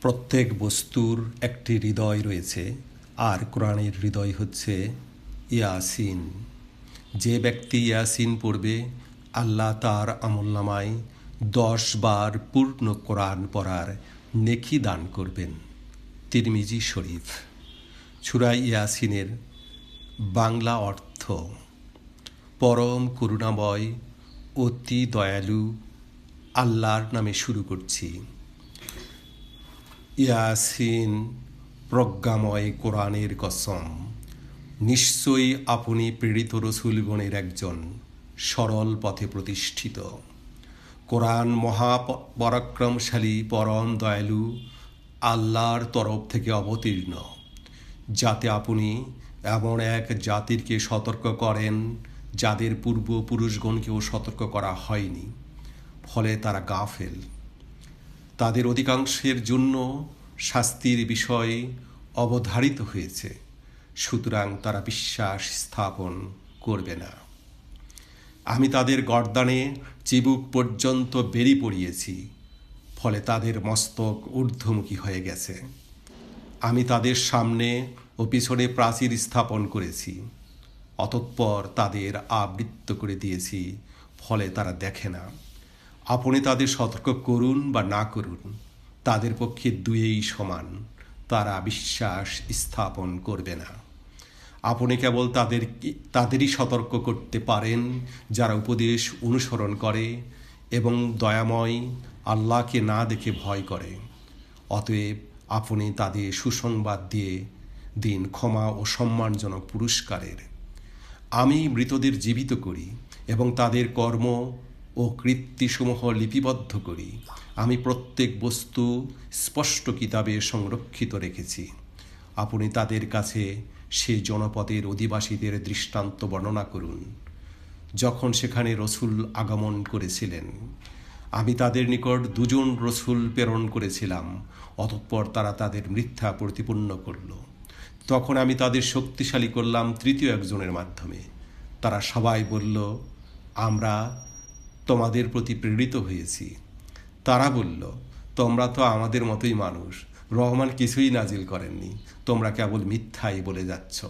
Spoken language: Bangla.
প্রত্যেক বস্তুর একটি হৃদয় রয়েছে, আর কোরআনের হৃদয় হচ্ছে ইয়াসিন। যে ব্যক্তি ইয়াসিন পড়বে, আল্লাহ তার আমলনামায় দশ বার পূর্ণ কোরআন পড়ার নেকি দান করবেন। তিরমিজি শরীফ ছুরাই ইয়াসিনের বাংলা অর্থ, পরম করুণাময়, অতি দয়ালু, আল্লাহর নামে শুরু করছি। ইয়াসিন, প্রজ্ঞাময় কোরআনের কসম। নিশ্চয়ই আপনি প্রেরিত রসুলগণের একজন সরল পথে প্রতিষ্ঠিত। কোরআন মহাপরাক্রমশালী, পরম দয়ালু, আল্লাহর তরফ থেকে অবতীর্ণ। যাতে আপনি এমন এক জাতিরকে সতর্ক করেন, যাদের পূর্বপুরুষগণকেও সতর্ক করা হয়নি। ফলে তারা গাফেল। তাদের অধিকাংশের জন্য শাস্তির বিষয় অবধারিত হয়েছে। সুতরাং তারা বিশ্বাস স্থাপন করবে না। আমি তাদের গর্দানে চিবুক পর্যন্ত বেরি পড়িয়েছি, ফলে তাদের মস্তক ঊর্ধ্বমুখী হয়ে গেছে। আমি তাদের সামনে ও পিছনে প্রাচীর স্থাপন করেছি, অতঃপর তাদের আবৃত্ত করে দিয়েছি, ফলে তারা দেখে না। আপনি তাদের সতর্ক করুন বা না করুন, তাদের পক্ষে দুয়েই সমান, তারা বিশ্বাস স্থাপন করবে না। আপনি কেবল তাদের তাদেরই সতর্ক করতে পারেন, যারা উপদেশ অনুসরণ করে এবং দয়াময় আল্লাহকে না দেখে ভয় করে। অতএব আপনি তাদের সুসংবাদ দিয়ে দিন ক্ষমা ও সম্মানজনক পুরস্কারের। আমি মৃতদের জীবিত করি এবং তাদের কর্ম ও কৃত্তিসমূহ লিপিবদ্ধ করি। আমি প্রত্যেক বস্তু স্পষ্ট কিতাবে সংরক্ষিত রেখেছি। আপনি তাদের কাছে সে জনপদের অধিবাসীদের দৃষ্টান্ত বর্ণনা করুন। যখন সেখানে রসুল আগমন করেছিলেন, আমি তাদের নিকট দুজন রসুল প্রেরণ করেছিলাম, অতঃপর তারা তাদের মিথ্যা প্রতিপন্ন করল। তখন আমি তাদের শক্তিশালী করলাম তৃতীয় একজনের মাধ্যমে। তারা সবাই বলল, আমরা তোমাদের প্রতি প্রেরিত হয়েছি। তারা বলল, তোমরা তো আমাদের মতোই মানুষ। রহমান কিছুই নাজিল করেননি। তোমরা কেবল মিথ্যাই বলে যাচ্ছ।